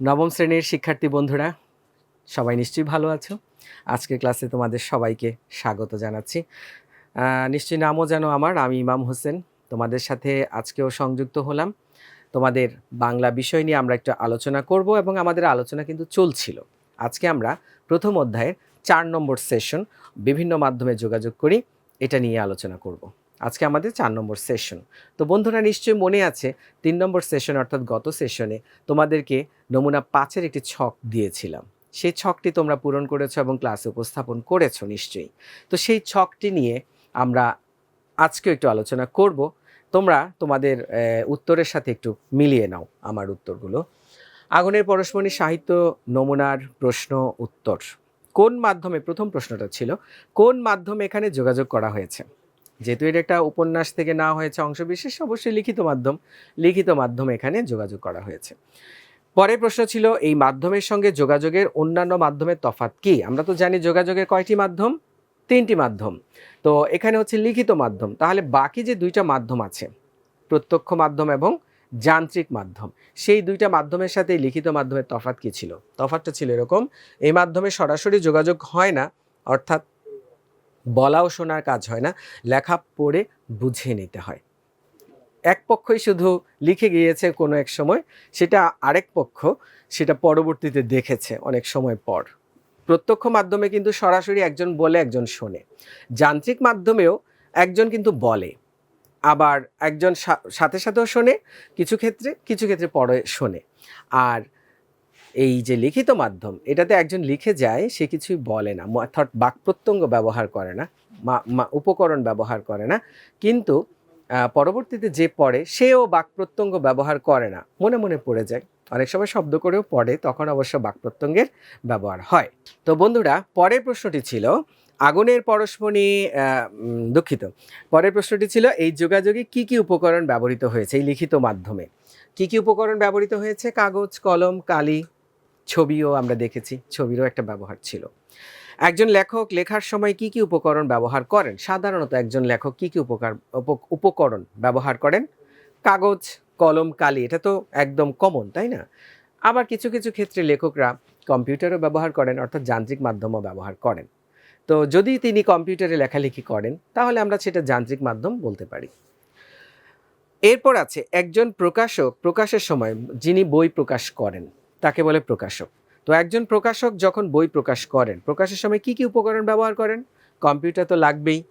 নবম শ্রেণির শিক্ষার্থী বন্ধুরা, সবাই নিশ্চয়ই ভালো আছো। আজকে ক্লাসে তোমাদের সবাইকে স্বাগত জানাচ্ছি। নিশ্চয়ই নামও যেন আমার, আমি ইমাম হোসেন। তোমাদের সাথে আজকেও সংযুক্ত হলাম। তোমাদের বাংলা বিষয় নিয়ে আমরা একটু আলোচনা করব এবং আমাদের আলোচনা কিন্তু চলছিল। আজকে আমরা প্রথম অধ্যায়ের চার নম্বর সেশন বিভিন্ন মাধ্যমে যোগাযোগ করি, এটা নিয়ে আলোচনা করব। আজকে আমাদের চার নম্বর সেশন তো বন্ধুরা, নিশ্চয়ই মনে আছে, তিন নম্বর সেশন অর্থাৎ গত সেশনে তোমাদেরকে নমুনা পাঁচের একটি ছক দিয়েছিলাম। সেই ছকটি তোমরা পূরণ করেছ এবং ক্লাসে উপস্থাপন করেছ নিশ্চয়ই। তো সেই ছকটি নিয়ে আমরা আজকেও একটু আলোচনা করব। তোমরা তোমাদের উত্তরের সাথে একটু মিলিয়ে নাও আমার উত্তরগুলো। আগুনের পরশমণি সাহিত্য নমুনার প্রশ্ন উত্তর। কোন মাধ্যমে, প্রথম প্রশ্নটা ছিল, কোন মাধ্যমে এখানে যোগাযোগ করা হয়েছে? যেহেতু এটা একটা উপন্যাস থেকে না হয়েছে অংশবিশেষ, অবশ্যই লিখিত মাধ্যম, লিখিত মাধ্যমে এখানে যোগাযোগ করা হয়েছে। পরের প্রশ্ন ছিল, এই মাধ্যমের সঙ্গে যোগাযোগের অন্যান্য মাধ্যমের তফাৎ কি? আমরা তো জানি যোগাযোগের কয়টি মাধ্যম? তিনটি মাধ্যম। তো এখানে হচ্ছে লিখিত মাধ্যম। তাহলে বাকি যে দুইটা মাধ্যম আছে, প্রত্যক্ষ মাধ্যম এবং যান্ত্রিক মাধ্যম, সেই দুইটা মাধ্যমের সাথে লিখিত মাধ্যমের তফাৎ কি ছিল? তফাৎটা ছিল এরকম, এই মাধ্যমে সরাসরি যোগাযোগ হয় না, অর্থাৎ বলা ও শোনার কাজ হয় না, লেখা পড়ে বুঝে নিতে হয়। এক পক্ষই শুধু লিখে গিয়েছে কোনো এক সময়, সেটা আরেক পক্ষ সেটা পরবর্তীতে দেখেছে অনেক সময় পর। প্রত্যক্ষ মাধ্যমে কিন্তু সরাসরি একজন বলে একজন শোনে। যান্ত্রিক মাধ্যমেও একজন কিন্তু বলে। আবার একজন সাথে সাথেও শোনে, কিছু ক্ষেত্রে কিছু ক্ষেত্রে পরে শোনে। আর এই যে লিখিত মাধ্যম, এটাতে একজন লিখে যায়, সে কিছুই বলে না। অর্থাৎ বাক প্রত্যঙ্গ ব্যবহার করে না উপকরণ ব্যবহার করে না। কিন্তু পরবর্তীতে যে পড়ে, সেও বাক প্রত্যঙ্গ ব্যবহার করে না। মনে মনে পড়ে যায়। অনেক সময় শব্দ করেও পড়ে, তখন অবশ্য বাক প্রত্যঙ্গের ব্যবহার হয়। তো বন্ধুরা, পরের প্রশ্নটি ছিল, আগুনের পরশমণি দুঃখিত। পরের প্রশ্নটি ছিল, এই যোগাযোগে কি কি উপকরণ ব্যবহৃত হয়েছে? এই লিখিত মাধ্যমে। কি কি উপকরণ ব্যবহৃত হয়েছে? কাগজ, কলম, কালি। ছবিও আমরা দেখেছি, ছবিরও একটা ব্যবহার ছিল। একজন লেখক লেখার সময় কি কি উপকরণ ব্যবহার করেন? সাধারণত একজন লেখক কি কি উপকার, উপ- উপকরণ ব্যবহার করেন? কাগজ, কলম, কালি, এটা তো একদম কমন তাই না? আবার কিছু কিছু ক্ষেত্রে লেখকরা কম্পিউটারও ব্যবহার করেন, অর্থাৎ যান্ত্রিক মাধ্যমও ব্যবহার করেন। তো যদি তিনি কম্পিউটারে লেখালেখি করেন, তাহলে আমরা সেটা যান্ত্রিক মাধ্যম বলতে পারি। এরপর আছে, একজন প্রকাশক প্রকাশের সময় যিনি বই প্রকাশ করেন। তাকে বলে প্রকাশক। তো একজন প্রকাশক যখন বই প্রকাশ করেন, প্রকাশের সময় কি কি উপকরণ ব্যবহার করেন? কম্পিউটার তো লাগবেই,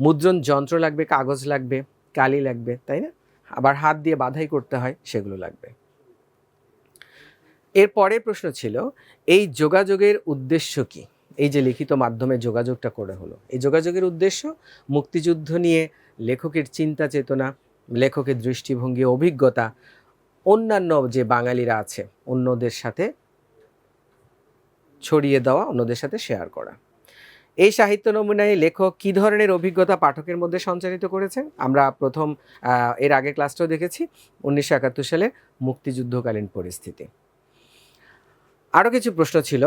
মুদ্রণ যন্ত্র লাগবে, কাগজ লাগবে, কালি লাগবে, তাই না? আবার হাত দিয়ে বাধাই করতে হয়, সেগুলো লাগবে। এর পরের প্রশ্ন ছিল, এই যোগাযোগের উদ্দেশ্য কি? এই যে লিখিত মাধ্যমে যোগাযোগটা করে হলো। এই যোগাযোগের উদ্দেশ্য, মুক্তিযুদ্ধ নিয়ে লেখকের চিন্তা চেতনা লেখকের দৃষ্টিভঙ্গি, অভিজ্ঞতা অন্যান্য যে বাঙালিরা আছে, অন্যদের সাথে ছড়িয়ে দেওয়া, অন্যদের সাথে শেয়ার করা। এই সাহিত্য নমুনায় লেখক কী ধরনের অভিজ্ঞতা পাঠকের মধ্যে সঞ্চারিত করেছেন? আমরা প্রথম এর আগে ক্লাসটাও দেখেছি, উনিশশো একাত্তর সালে মুক্তিযুদ্ধকালীন পরিস্থিতি। আরও কিছু প্রশ্ন ছিল,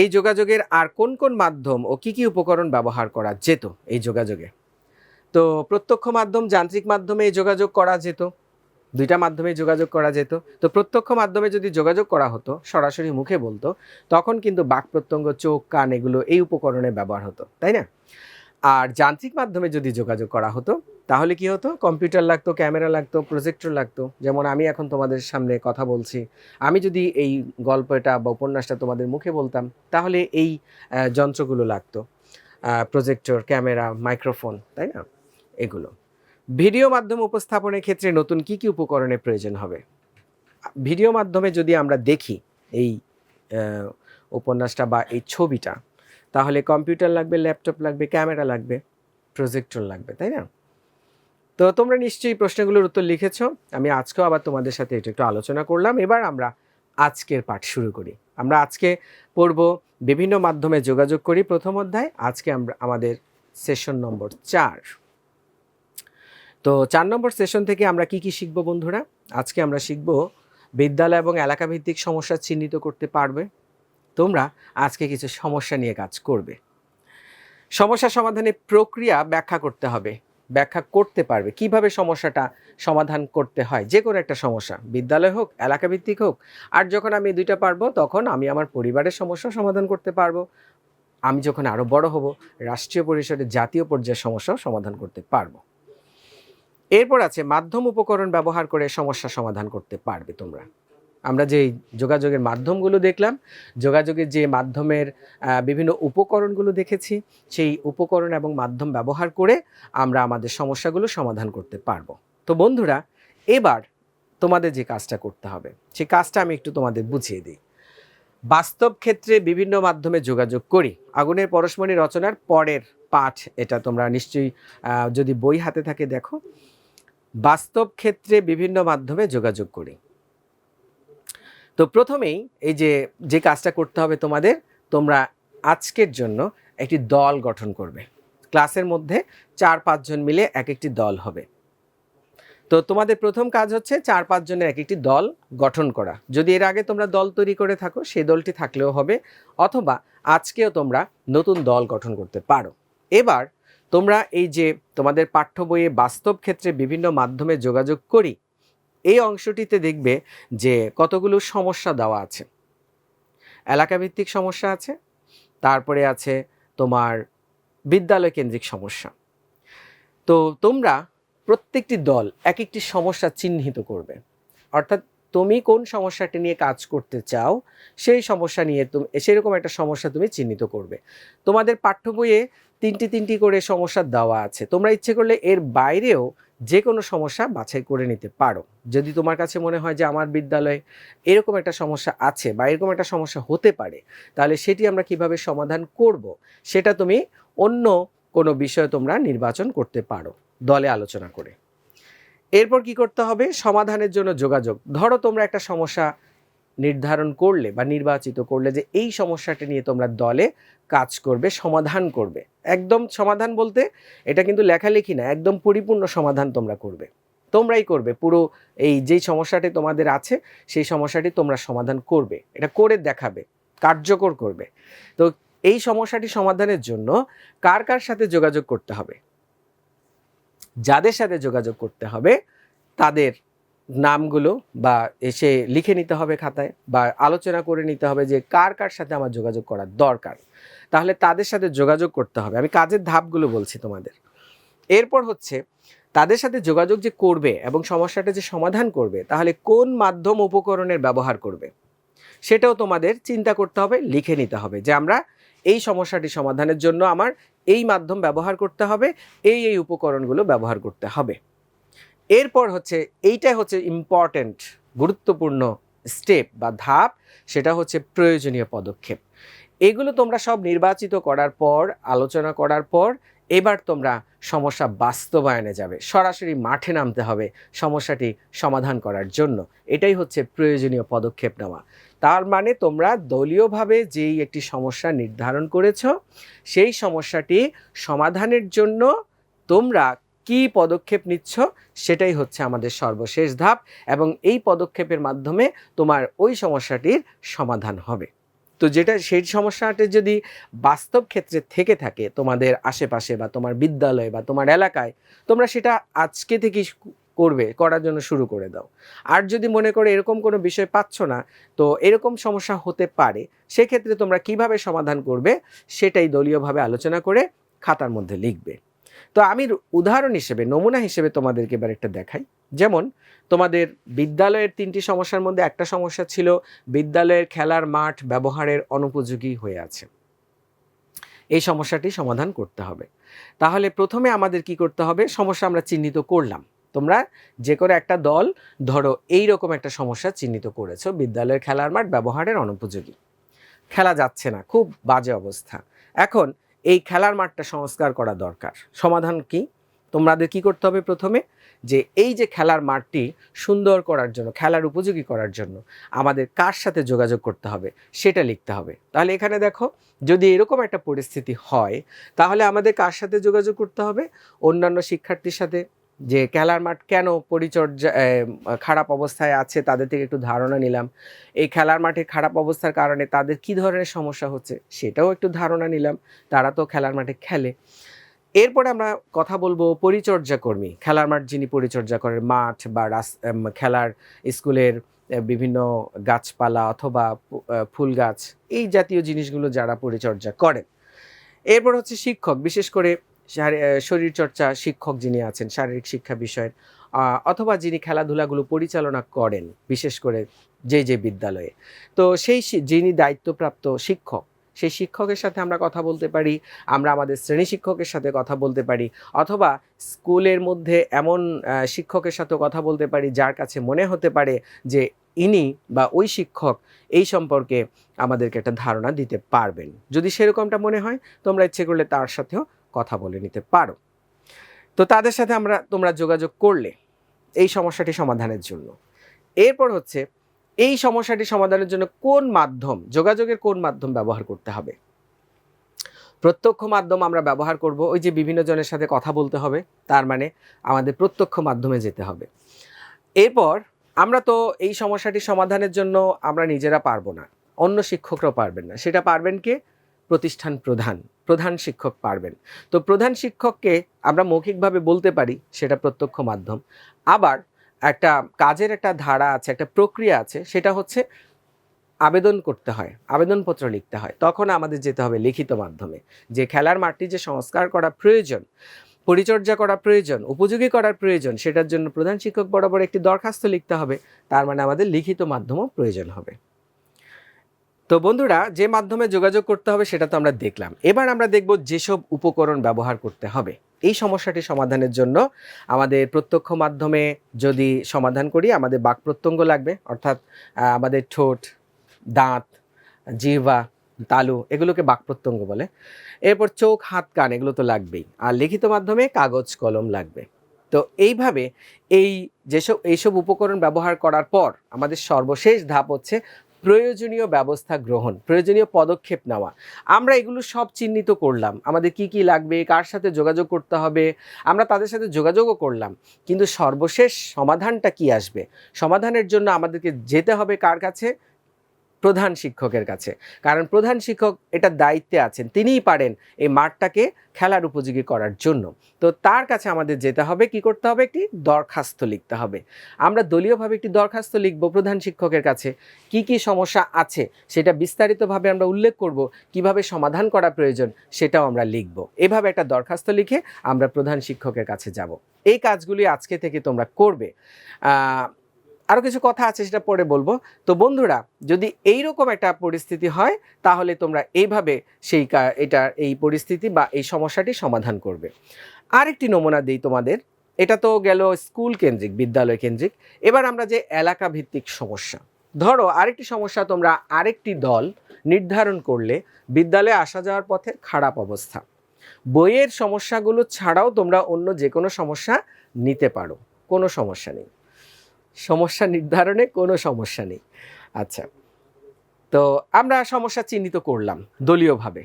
এই যোগাযোগের আর কোন কোন মাধ্যম ও কি কি উপকরণ ব্যবহার করা যেত এই যোগাযোগে? তো প্রত্যক্ষ মাধ্যম, যান্ত্রিক মাধ্যমে এই যোগাযোগ করা যেত। দুইটা মাধ্যমে যোগাযোগ করা যেত। তো প্রত্যক্ষ মাধ্যমে যদি যোগাযোগ করা হতো, সরাসরি মুখে বলতো, তখন কিন্তু বাক প্রত্যঙ্গ, চোখ, কান এগুলো এই উপকরণে ব্যবহার হতো, তাই না? আর যান্ত্রিক মাধ্যমে যদি যোগাযোগ করা হতো, তাহলে কি হতো? কম্পিউটার লাগতো, ক্যামেরা লাগতো, প্রজেক্টর লাগতো। যেমন আমি এখন তোমাদের সামনে কথা বলছি, আমি যদি এই গল্পটা বা উপন্যাসটা তোমাদের মুখে বলতাম, তাহলে এই যন্ত্রগুলো লাগতো। প্রজেক্টর, ক্যামেরা, মাইক্রোফোন, তাই না? এগুলো। ভিডিও মাধ্যম উপস্থাপনের ক্ষেত্রে নতুন কি কি উপকরণের প্রয়োজন হবে? ভিডিও মাধ্যমে যদি আমরা দেখি এই উপন্যাসটা বা এই ছবিটা, তাহলে কম্পিউটার লাগবে, ল্যাপটপ লাগবে, ক্যামেরা লাগবে, প্রজেক্টর লাগবে, তাই না? তো তোমরা নিশ্চয়ই প্রশ্নগুলোর উত্তর লিখেছ। আমি আজকেও আবার তোমাদের সাথে এটা একটু আলোচনা করলাম। এবার আমরা আজকের পাঠ শুরু করি। আমরা আজকে পড়ব বিভিন্ন মাধ্যমে যোগাযোগ করি। প্রথম অধ্যায়, আজকে আমরা, আমাদের সেশন নম্বর চার। তো চার নম্বর সেশন থেকে আমরা কি কি শিখব বন্ধুরা? আজকে আমরা শিখব বিদ্যালয় এবং এলাকা ভিত্তিক সমস্যা চিহ্নিত করতে পারবে। তোমরা আজকে কিছু সমস্যা নিয়ে কাজ করবে। সমস্যা সমাধানের প্রক্রিয়া ব্যাখ্যা করতে হবে, ব্যাখ্যা করতে পারবে। কীভাবে সমস্যাটা সমাধান করতে হয়? যে কোনো একটা সমস্যা, বিদ্যালয় হোক, এলাকাভিত্তিক হোক, আর যখন আমি দুইটা পারব, তখন আমি আমার পরিবারের সমস্যা সমাধান করতে পারব। আমি যখন আরও বড় হব, রাষ্ট্রীয় পরিষদের জাতীয় পর্যায়ের সমস্যাও সমাধান করতে পারব। এরপর আছে মাধ্যম উপকরণ ব্যবহার করে সমস্যা সমাধান করতে পারবে তোমরা। আমরা যে যোগাযোগের মাধ্যমগুলো দেখলাম, যোগাযোগের যে মাধ্যমের বিভিন্ন উপকরণগুলো দেখেছি, সেই উপকরণ এবং মাধ্যম ব্যবহার করে আমরা আমাদের সমস্যাগুলো সমাধান করতে পারব। তো বন্ধুরা, এবার তোমাদের যে কাজটা করতে হবে সেই কাজটা আমি একটু তোমাদের বুঝিয়ে দিই। বাস্তব ক্ষেত্রে বিভিন্ন মাধ্যমে যোগাযোগ করি। আগুনের পরশমণি রচনার পরের পাঠ এটা তোমরা নিশ্চয়ই যদি বই হাতে থাকে দেখো। বাস্তব ক্ষেত্রে বিভিন্ন মাধ্যমে যোগাযোগ করি। তো প্রথমেই এই যে যে কাজটা করতে হবে তোমাদের, তোমরা আজকের জন্য একটি দল গঠন করবে। ক্লাসের মধ্যে চার পাঁচজন মিলে এক একটি দল হবে। তো তোমাদের প্রথম কাজ হচ্ছে চার পাঁচজনের এক একটি দল গঠন করা। যদি এর আগে তোমরা দল তৈরি করে থাকো সেই দলটি থাকলেও হবে, অথবা আজকেও তোমরা নতুন দল গঠন করতে পারো। এবার তোমরা এই যে তোমাদের পাঠ্য বইয়ে বাস্তব ক্ষেত্রে বিভিন্ন মাধ্যমে যোগাযোগ করি, এই অংশটিতে দেখবে যে কতগুলো সমস্যা দেওয়া আছে। এলাকাভিত্তিক সমস্যা আছে, তারপরে আছে তোমার বিদ্যালয় কেন্দ্রিক সমস্যা। তো তোমরা প্রত্যেকটি দল এক একটি সমস্যা চিহ্নিত করবে। অর্থাৎ তুমি কোন সমস্যাটি নিয়ে কাজ করতে চাও, সেই সমস্যা নিয়ে তুমি, সেরকম একটা সমস্যা তুমি চিহ্নিত করবে। তোমাদের পাঠ্য বইয়ে তিনটি তিনটি করে সমস্যা দেওয়া আছে। তোমরা ইচ্ছে করলে এর বাইরেও যে কোনো সমস্যা বাছাই করে নিতে পারো। যদি তোমার কাছে মনে হয় যে আমার বিদ্যালয়ে এরকম একটা সমস্যা আছে বা এরকম একটা সমস্যা হতে পারে, তাহলে সেটি আমরা কীভাবে সমাধান করব, সেটা তুমি অন্য কোনো বিষয় তোমরা নির্বাচন করতে পারো। দলে আলোচনা করে। এরপর কি করতে হবে? সমাধানের জন্য যোগাযোগ। ধরো তোমরা একটা সমস্যা নির্ধারণ করলে বা নির্বাচিত করলে যে এই সমস্যাটি নিয়ে তোমরা দলে কাজ করবে, সমাধান করবে। একদম সমাধান বলতে এটা কিন্তু লেখালেখি না, একদম পরিপূর্ণ সমাধান তোমরা করবে। তোমরাই করবে, পুরো এই যেই সমস্যাটি তোমাদের আছে, সেই সমস্যাটি তোমরা সমাধান করবে। এটা করে দেখাবে, কার্যকর করবে। তো এই সমস্যাটি সমাধানের জন্য কার কার সাথে যোগাযোগ করতে হবে? যাদের সাথে যোগাযোগ করতে হবে, তাদের নামগুলো বা এসে লিখে নিতে হবে খাতায় বা আলোচনা করে নিতে হবে যে কার কার সাথে আমার যোগাযোগ করার দরকার। তাহলে তাদের সাথে যোগাযোগ করতে হবে। আমি কাজের ধাপগুলো বলছি তোমাদের। এরপর হচ্ছে, তাদের সাথে যোগাযোগ যে করবে এবং সমস্যাটা যে সমাধান করবে, তাহলে কোন মাধ্যম উপকরণের ব্যবহার করবে? সেটাও তোমাদের চিন্তা করতে হবে, লিখে নিতে হবে যে আমরা এই সমস্যাটি সমাধানের জন্য আমার এই মাধ্যম ব্যবহার করতে হবে, এই এই উপকরণগুলো ব্যবহার করতে হবে। এরপর হচ্ছে এইটাই হচ্ছে ইম্পর্ট্যান্ট গুরুত্বপূর্ণ স্টেপ বা ধাপ, সেটা হচ্ছে প্রয়োজনীয় পদক্ষেপ। এগুলো তোমরা সব নির্বাচিত করার পর, আলোচনা করার পর এবার তোমরা সমস্যা বাস্তবায়নে যাবে। সরাসরি মাঠে নামতে হবে সমস্যাটি সমাধান করার জন্য। এটাই হচ্ছে প্রয়োজনীয় পদক্ষেপ নেওয়া। তার মানে তোমরা দলীয়ভাবে যেই একটি সমস্যা নির্ধারণ করেছ, সেই সমস্যাটি সমাধানের জন্য তোমরা কি পদক্ষেপ নিচ্ছ, সেটাই হচ্ছে আমাদের সর্বশেষ ধাপ এবং এই পদক্ষেপের মাধ্যমে তোমার ওই সমস্যাটির সমাধান হবে। তো যেটা, সেই সমস্যাটা যদি বাস্তব ক্ষেত্রে থেকে থাকে তোমাদের আশেপাশে বা তোমার বিদ্যালয়ে বা তোমার এলাকায়, তোমরা সেটা আজকে থেকেই করবে, করার জন্য শুরু করে দাও। আর যদি মনে করে এরকম কোনো বিষয় পাচ্ছ না, তো এরকম সমস্যা হতে পারে, সেক্ষেত্রে তোমরা কীভাবে সমাধান করবে, সেটাই দলীয়ভাবে আলোচনা করে খাতার মধ্যে লিখবে। তো আমি উদাহরণ হিসেবে, নমুনা হিসেবে তোমাদেরকে এবার একটা দেখাই। যেমন, তোমাদের বিদ্যালয়ের তিনটি সমস্যার মধ্যে একটা সমস্যা ছিল বিদ্যালয়ের খেলার মাঠ ব্যবহারের অনুপযোগী হয়ে আছে। এই সমস্যাটি সমাধান করতে হবে। তাহলে প্রথমে আমাদের কি করতে হবে? সমস্যা আমরা চিহ্নিত করলাম। তোমরা যে করে একটা দল, ধরো এই রকম একটা সমস্যা চিহ্নিত করেছ, বিদ্যালয়ের খেলার মাঠ ব্যবহারের অনুপযোগী। খেলা যাচ্ছে না, খুব বাজে অবস্থা। এখন এই খেলার মাঠটা সংস্কার করা দরকার। সমাধান কি? তোমাদের কি করতে হবে প্রথমে? যে এই যে খেলার মাঠটি সুন্দর করার জন্য, খেলার উপযোগী করার জন্য আমাদের কার সাথে যোগাযোগ করতে হবে সেটা লিখতে হবে। তাহলে এখানে দেখো, যদি এরকম একটা পরিস্থিতি হয়, তাহলে আমাদের কার সাথে যোগাযোগ করতে হবে? অন্যান্য শিক্ষার্থীর সাথে, যে খেলার মাঠ কেন পরিচর্যা খারাপ অবস্থায় আছে তাদের থেকে একটু ধারণা নিলাম। এই খেলার মাঠে খারাপ অবস্থার কারণে তাদের কি ধরনের সমস্যা হচ্ছে সেটাও একটু ধারণা নিলাম। তারা তো খেলার মাঠে খেলে। এরপরে আমরা কথা বলব পরিচর্যা কর্মী, খেলার মাঠ যিনি পরিচর্যা করেন, মাঠ বা খেলার স্কুলের বিভিন্ন গাছপালা অথবা ফুল গাছ, এই জাতীয় জিনিসগুলো যারা পরিচর্যা করেন। এরপর হচ্ছে শিক্ষক, বিশেষ করে শরীরচর্চা শিক্ষক যিনি আছেন, শারীরিক শিক্ষা বিষয়ের অথবা যিনি খেলাধুলাগুলো পরিচালনা করেন, বিশেষ করে যে যে বিদ্যালয়ে। তো সেই যিনি দায়িত্বপ্রাপ্ত শিক্ষক সেই শিক্ষকের সাথে আমরা কথা বলতে পারি, আমরা আমাদের শ্রেণি শিক্ষকের সাথে কথা বলতে পারি, অথবা স্কুলের মধ্যে এমন শিক্ষকের সাথে কথা বলতে পারি যার কাছে মনে হতে পারে যে ইনি বা ওই শিক্ষক এই সম্পর্কে আমাদেরকে একটা ধারণা দিতে পারবেন। যদি সেরকমটা মনে হয়, তোমরা ইচ্ছে করলে তার সাথেও কথা বলে নিতে পারো। তো তাদের সাথে আমরা, তোমরা যোগাযোগ করলে এই সমস্যাটি সমাধানের জন্য। এরপর হচ্ছে এই সমস্যাটি সমাধানের জন্য কোন মাধ্যম, যোগাযোগের কোন মাধ্যম ব্যবহার করতে হবে? প্রত্যক্ষ মাধ্যম আমরা ব্যবহার করব, ওই যে বিভিন্ন জনের সাথে কথা বলতে হবে, তার মানে আমাদের প্রত্যক্ষ মাধ্যমে যেতে হবে। এরপর আমরা তো এই সমস্যাটি সমাধানের জন্য আমরা নিজেরা পারব না, অন্য শিক্ষকরাও পারবেন না। সেটা পারবেন কে? প্রতিষ্ঠান প্রধান প্রধান শিক্ষক পারবেন। তো প্রধান শিক্ষককে আমরা মৌখিকভাবে বলতে পারি, সেটা প্রত্যক্ষ মাধ্যম। আবার একটা কাজের একটা ধারা আছে, একটা প্রক্রিয়া আছে, সেটা হচ্ছে আবেদন করতে হয়, আবেদনপত্র লিখতে হয়। তখন আমাদের যেতে হবে লিখিত মাধ্যমে। যে খেলার মাঠটি যে সংস্কার করা প্রয়োজন, পরিচর্যা করা প্রয়োজন, উপযোগী করার প্রয়োজন, সেটার জন্য প্রধান শিক্ষক বরাবর একটি দরখাস্ত লিখতে হবে, তার মানে আমাদের লিখিত মাধ্যমও প্রয়োজন হবে। তো বন্ধুরা, যে মাধ্যমে যোগাযোগ করতে হবে সেটা তো আমরা দেখলাম। এবার আমরা দেখব যেসব উপকরণ ব্যবহার করতে হবে। এই সমস্যাটি সমাধানের জন্য আমাদের প্রত্যক্ষ মাধ্যমে যদি সমাধান করি, আমাদের বাক প্রত্যঙ্গ লাগবে, অর্থাৎ আমাদের ঠোঁট, দাঁত, জিহ্বা, তালু এগুলোকে বাক প্রত্যঙ্গ বলে। এরপর চোখ, হাত, কান এগুলো তো লাগবেই। আর লিখিত মাধ্যমে কাগজ, কলম লাগবে। তো এইভাবে এই যেসব, এইসব উপকরণ ব্যবহার করার পর আমাদের সর্বশেষ ধাপ হচ্ছে প্রয়োজনীয় ব্যবস্থা গ্রহণ, প্রয়োজনীয় পদক্ষেপ নেওয়া। আমরা এগুলো সব চিহ্নিত করলাম। আমাদের কি কি লাগবে, কার সাথে যোগাযোগ করতে হবে, আমরা তাদের সাথে যোগাযোগও করলাম। কিন্তু সর্বশেষ সমাধানটা কি আসবে? সমাধানের জন্য আমাদেরকে যেতে হবে কার কাছে? প্রধান শিক্ষকের কাছে। কারণ প্রধান শিক্ষক এটা দায়িত্বে আছেন, তিনিই পারেন এই মাঠটাকে খেলার উপযোগী করার জন্য। তো তার কাছে আমাদের যেতে হবে, কি করতে হবে? একটি দরখাস্ত লিখতে হবে। আমরা দলীয়ভাবে একটি দরখাস্ত লিখব প্রধান শিক্ষকের কাছে, কি কি সমস্যা আছে সেটা বিস্তারিতভাবে আমরা উল্লেখ করব, কীভাবে সমাধান করা প্রয়োজন সেটাও আমরা লিখব। এভাবে একটা দরখাস্ত লিখে আমরা প্রধান শিক্ষকের কাছে যাব। এই কাজগুলি আজকে থেকে তোমরা করবে। আরও কিছু কথা আছে সেটা পরে বলব। তো বন্ধুরা, যদি এই রকম একটা পরিস্থিতি হয়, তাহলে তোমরা এইভাবে সেই এটা, এই পরিস্থিতি বা এই সমস্যাটি সমাধান করবে। আরেকটি নমুনা দিই তোমাদের। এটা তো গেল স্কুল কেন্দ্রিক, বিদ্যালয় কেন্দ্রিক। এবার আমরা যে এলাকা ভিত্তিক সমস্যা। ধরো, আরেকটি সমস্যা, তোমরা আরেকটি দল নির্ধারণ করলে বিদ্যালয়ে আসা যাওয়ার পথের খারাপ অবস্থা। বইয়ের সমস্যাগুলো ছাড়াও তোমরা অন্য যে কোনো সমস্যা নিতে পারো। কোনো সমস্যা নেই। সমস্যা নির্ধারণে কোনো সমস্যা নেই। আচ্ছা তো আমরা সমস্যা চিহ্নিত করলাম দলীয়ভাবে।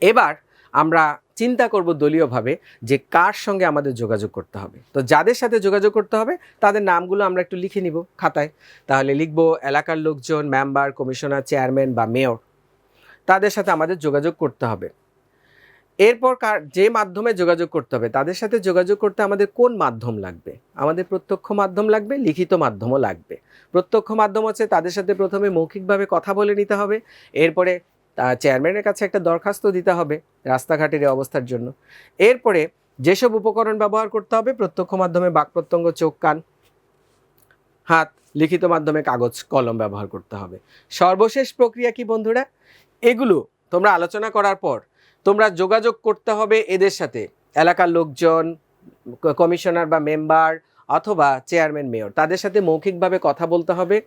এবার আমরা চিন্তা করব দলীয়ভাবে যে কার সঙ্গে আমাদের যোগাযোগ করতে হবে। তো যাদের সাথে যোগাযোগ করতে হবে, তাদের নামগুলো আমরা একটু লিখে নিব খাতায়। তাহলে লিখব এলাকার লোকজন মেম্বার কমিশনার চেয়ারম্যান বা মেয়র তাদের সাথে আমাদের যোগাযোগ করতে হবে। এরপর কার যে মাধ্যমে যোগাযোগ করতে হবে, তাদের সাথে যোগাযোগ করতে আমাদের কোন মাধ্যম লাগবে? আমাদের প্রত্যক্ষ মাধ্যম লাগবে, লিখিত মাধ্যমও লাগবে। প্রত্যক্ষ মাধ্যম হচ্ছে তাদের সাথে প্রথমে মৌখিকভাবে কথা বলে নিতে হবে, এরপরে চেয়ারম্যানের কাছে একটা দরখাস্ত দিতে হবে রাস্তাঘাটের অবস্থার জন্য। এরপরে যেসব উপকরণ ব্যবহার করতে হবে, প্রত্যক্ষ মাধ্যমে বাক প্রত্যঙ্গ, চোখ, কান, হাত, লিখিত মাধ্যমে কাগজ, কলম ব্যবহার করতে হবে। সর্বশেষ প্রক্রিয়া কি বন্ধুরা? এগুলো তোমরা আলোচনা করার পর তোমরা যোগাযোগ করতে হবে এদের সাথে। এলাকার লোকজন কমিশনার বা মেম্বার অথবা চেয়ারম্যান, মেয়র, তাদের সাথে মৌখিকভাবে কথা বলতে হবে।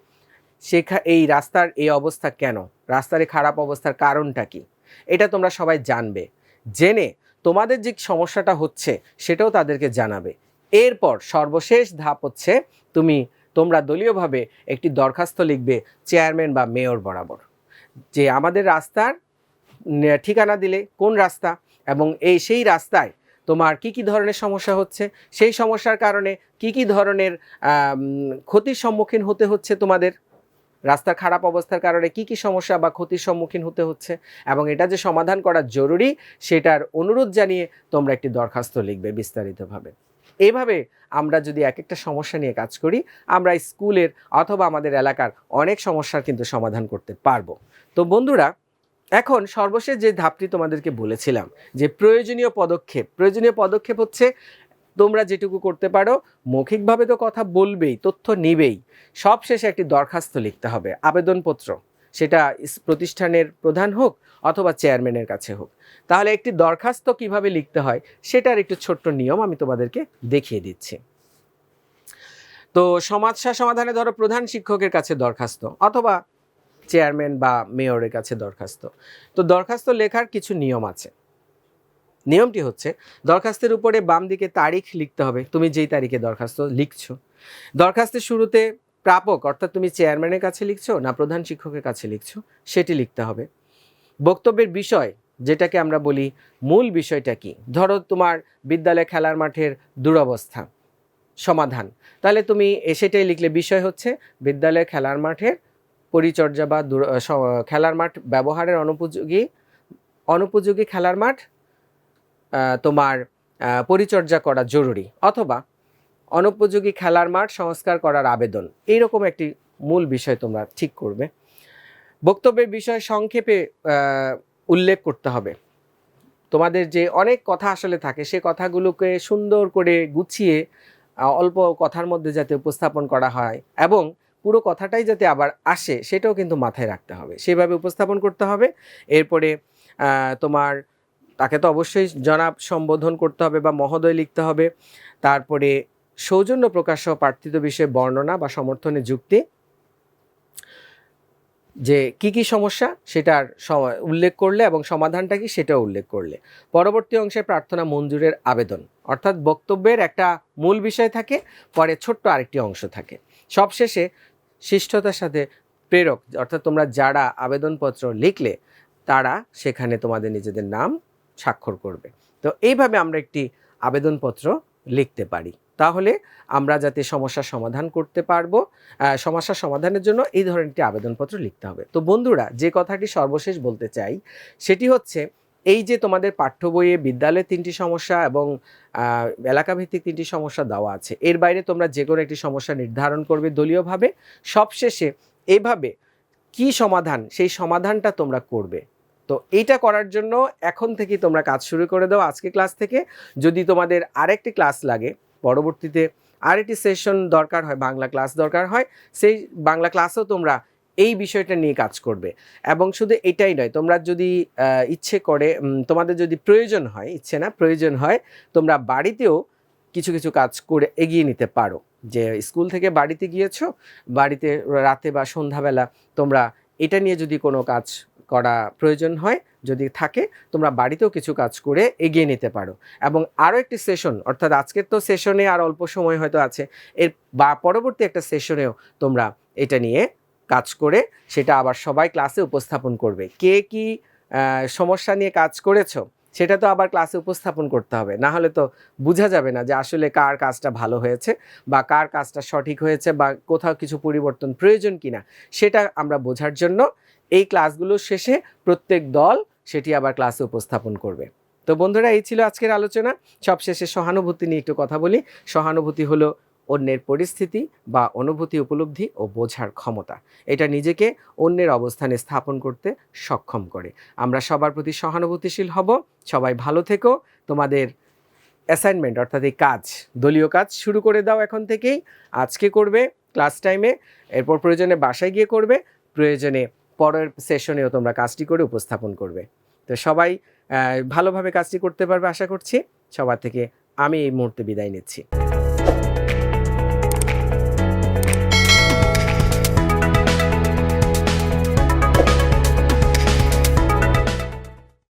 শেখা, এই রাস্তার এই অবস্থা কেন? রাস্তার এই খারাপ অবস্থার কারণটা কি? এটা তোমরা সবাই জানবে। জেনে তোমাদের যে সমস্যাটা হচ্ছে, সেটাও তাদেরকে জানাবে। এরপর সর্বশেষ ধাপ হচ্ছে, তুমি, তোমরা দলীয়ভাবে একটি দরখাস্ত লিখবে চেয়ারম্যান বা মেয়র বরাবর। যে আমাদের রাস্তার ঠিকানা দিলে কোন রাস্তা এবং এই সেই রাস্তায় তোমার কি কি ধরনের সমস্যা হচ্ছে? সেই সমস্যার কারণে কি কি ধরনের ক্ষতির সম্মুখীন হতে হচ্ছে তোমাদের? রাস্তার খারাপ অবস্থার কারণে কি কি সমস্যা বা ক্ষতির সম্মুখীন হতে হচ্ছে? এবং এটা যে সমাধান করা জরুরি, সেটার অনুরোধ জানিয়ে তোমরা একটি দরখাস্ত লিখবে বিস্তারিতভাবে। এইভাবে আমরা যদি এক একটা সমস্যা নিয়ে কাজ করি, আমরা স্কুলের অথবা আমাদের এলাকার অনেক সমস্যার কিন্তু সমাধান করতে পারব। তো বন্ধুরা এখন সর্বশেষ যে ধাপটি তোমাদেরকে বলেছিলাম, যে প্রয়োজনীয় পদক্ষেপ প্রয়োজনীয় পদক্ষেপ হচ্ছে তোমরা যেটুকু করতে পারো, মৌখিকভাবে তো কথা বলবেই, তথ্য নিবেই। সব শেষে একটি দরখাস্ত লিখতে হবে, আবেদনপত্র। সেটা প্রতিষ্ঠানের প্রধান হোক অথবা চেয়ারম্যানের কাছে হোক। তাহলে একটি দরখাস্ত কীভাবে লিখতে হয়, সেটার একটু ছোট্ট নিয়ম আমি তোমাদেরকে দেখিয়ে দিচ্ছি। তো সমস্যা সমাধানে ধরো প্রধান শিক্ষকের কাছে দরখাস্ত, অথবা চেয়ারম্যান বা মেয়রের কাছে দরখাস্ত। তো দরখাস্ত লেখার কিছু নিয়ম আছে। নিয়মটি হচ্ছে, দরখাস্তের উপরে বাম দিকে তারিখ লিখতে হবে। তুমি যেই তারিখে দরখাস্ত লিখছ। দরখাস্তের শুরুতে প্রাপক, অর্থাৎ তুমি চেয়ারম্যানের কাছে লিখছো না প্রধান শিক্ষকের কাছে লিখছো, সেটি লিখতে হবে। বক্তব্যের বিষয়, যেটাকে আমরা বলি মূল বিষয়টা কি? ধরো তোমার বিদ্যালয় খেলার মাঠের দুরবস্থা, সমাধান। তাহলে তুমি সেটাই লিখলে। বিষয় হচ্ছে, বিদ্যালয় খেলার মাঠের পরিচর্যা বা খেলার মাঠ ব্যবহারের অনুপযোগী অনুপযোগী খেলার মাঠ তোমার পরিচর্যা করা জরুরি অথবা অনুপযোগী খেলার মাঠ সংস্কার করার আবেদন। এইরকম একটি মূল বিষয় তোমরা ঠিক করবে। বক্তব্যের বিষয় সংক্ষেপে উল্লেখ করতে হবে। তোমাদের যে অনেক কথা আসলে থাকে, সে কথাগুলোকে সুন্দর করে গুছিয়ে অল্প কথার মধ্যে যাতে উপস্থাপন করা হয় এবং পুরো কথাটাই যাতে আবার আসে, সেটাও কিন্তু মাথায় রাখতে হবে। সেভাবে উপস্থাপন করতে হবে। এরপরে তোমার, তাকে তো অবশ্যই জনাব সম্বোধন করতে হবে বা মহোদয় লিখতে হবে। তারপরে, সৌজন্য প্রকাশ্য প্রার্থিত বিষয়ে বর্ণনা বা সমর্থনে যুক্তি। যে, কি কি সমস্যা, সেটার উল্লেখ করলে এবং সমাধানটা কি, সেটাও উল্লেখ করলে। পরবর্তী অংশে প্রার্থনা মঞ্জুরের আবেদন। অর্থাৎ বক্তব্যের একটা মূল বিষয় থাকে, পরে ছোট্ট আরেকটি অংশ থাকে। সবশেষে শিষ্টতার সাথে প্রেরক, অর্থাৎ তোমরা যারা আবেদনপত্র লিখলে, তারা সেখানে তোমাদের নিজেদের নাম স্বাক্ষর করবে। তো এইভাবে আমরা একটি আবেদনপত্র লিখতে পারি। তাহলে আমরা যাতে সমস্যার সমাধান করতে পারব সমস্যার সমাধানের জন্য এই ধরনের একটি আবেদনপত্র লিখতে হবে। তো বন্ধুরা, যে কথাটি সর্বশেষ বলতে চাই, সেটি হচ্ছে এই যে তোমাদের পাঠ্য বইয়ে বিদ্যালয়ের তিনটি সমস্যা এবং এলাকাভিত্তিক তিনটি সমস্যা দেওয়া আছে, এর বাইরে তোমরা যে কোনো একটি সমস্যা নির্ধারণ করবে দলীয়ভাবে। সবশেষে এভাবে কি সমাধান, সেই সমাধানটা তোমরা করবে। তো এইটা করার জন্য এখন থেকে তোমরা কাজ শুরু করে দাও আজকে ক্লাস থেকে। যদি তোমাদের আরেকটি ক্লাস লাগে, পরবর্তীতে আরেকটি সেশন দরকার হয়, বাংলা ক্লাস দরকার হয়, সেই বাংলা ক্লাসও তোমরা এই বিষয়টা নিয়ে কাজ করবে। এবং শুধু এটাই নয়, তোমরা যদি ইচ্ছে করে তোমাদের যদি প্রয়োজন হয়, ইচ্ছে না, প্রয়োজন হয়, তোমরা বাড়িতেও কিছু কিছু কাজ করে এগিয়ে নিতে পারো। যে স্কুল থেকে বাড়িতে গিয়েছো, বাড়িতে রাতে বা সন্ধ্যাবেলা তোমরা এটা নিয়ে যদি কোনো কাজ করা প্রয়োজন হয়, যদি থাকে, তোমরা বাড়িতেও কিছু কাজ করে এগিয়ে নিতে পারো। এবং আরও একটি সেশন, অর্থাৎ আজকের তো সেশনে আর অল্প সময় হয়তো আছে, এর বা পরবর্তী একটা সেশনেও তোমরা এটা নিয়ে কাজ করে সেটা আবার সবাই ক্লাসে উপস্থাপন করবে। কে কি সমস্যা নিয়ে কাজ করেছ, সেটা তো আবার ক্লাসে উপস্থাপন করতে হবে। না হলে তো বোঝা যাবে না যে আসলে কার কাজটা ভালো হয়েছে বা কার কাজটা সঠিক হয়েছে বা কোথাও কিছু পরিবর্তন প্রয়োজন কিনা, সেটা আমরা বোঝার জন্য এই ক্লাসগুলোর শেষে প্রত্যেক দল সেটি আবার ক্লাসে উপস্থাপন করবে। তো বন্ধুরা, এই ছিল আজকের আলোচনা। সবশেষে সহানুভূতি নিয়ে একটু কথা বলি। সহানুভূতি হলো অন্যের পরিস্থিতি বা অনুভূতি উপলব্ধি ও বোঝার ক্ষমতা। এটা নিজেকে অন্যের অবস্থানে স্থাপন করতে সক্ষম করে। আমরা সবার প্রতি সহানুভূতিশীল হব। সবাই ভালো থেকো। তোমাদের অ্যাসাইনমেন্ট অর্থাৎ এই কাজ, দলীয় কাজ শুরু করে দাও এখন থেকেই। আজকে করবে ক্লাস টাইমে এরপর প্রয়োজনে বাসায় গিয়ে করবে। প্রয়োজনে পরের সেশনেও তোমরা কাজটি করে উপস্থাপন করবে। তো সবাই ভালোভাবে কাজটি করতে পারবে আশা করছি। সবার থেকে আমি এই মুহূর্তে বিদায় নিচ্ছি।